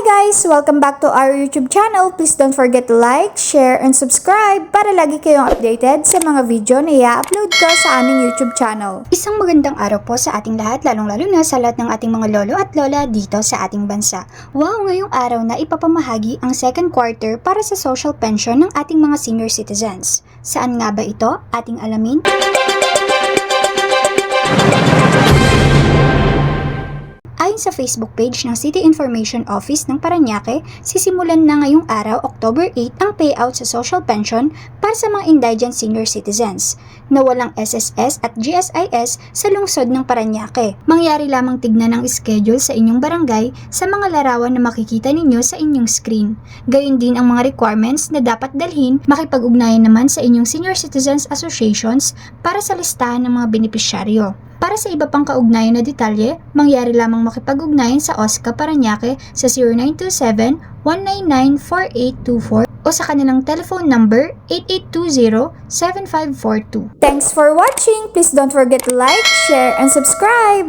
guys! Welcome back to our YouTube channel. Please don't forget to like, share, and subscribe para lagi kayong updated sa mga video na i-upload ko sa aming YouTube channel. Isang magandang araw po sa ating lahat, lalong-lalo na sa lahat ng ating mga lolo at lola dito sa ating bansa. Wow, ngayong araw na ipapamahagi ang second quarter para sa social pension ng ating mga senior citizens. Saan nga ba ito? Ating alamin? Ayon sa Facebook page ng City Information Office ng Paranaque, sisimulan na ngayong araw, October 8, ang payout sa social pension para sa mga indigent senior citizens na walang SSS at GSIS sa lungsod ng Paranaque. Mangyari lamang tignan ang schedule sa inyong barangay sa mga larawan na makikita ninyo sa inyong screen. Gayun din ang mga requirements na dapat dalhin, makipag-ugnayan naman sa inyong senior citizens associations para sa listahan ng mga benepisyaryo. Para sa iba pang kaugnayan na detalye, mangyari lamang makipag-ugnayan sa OSCA Paranaque sa 0927-199-4824 o sa kanilang telephone number 8820-7542. Thanks for watching! Please don't forget to like, share, and subscribe!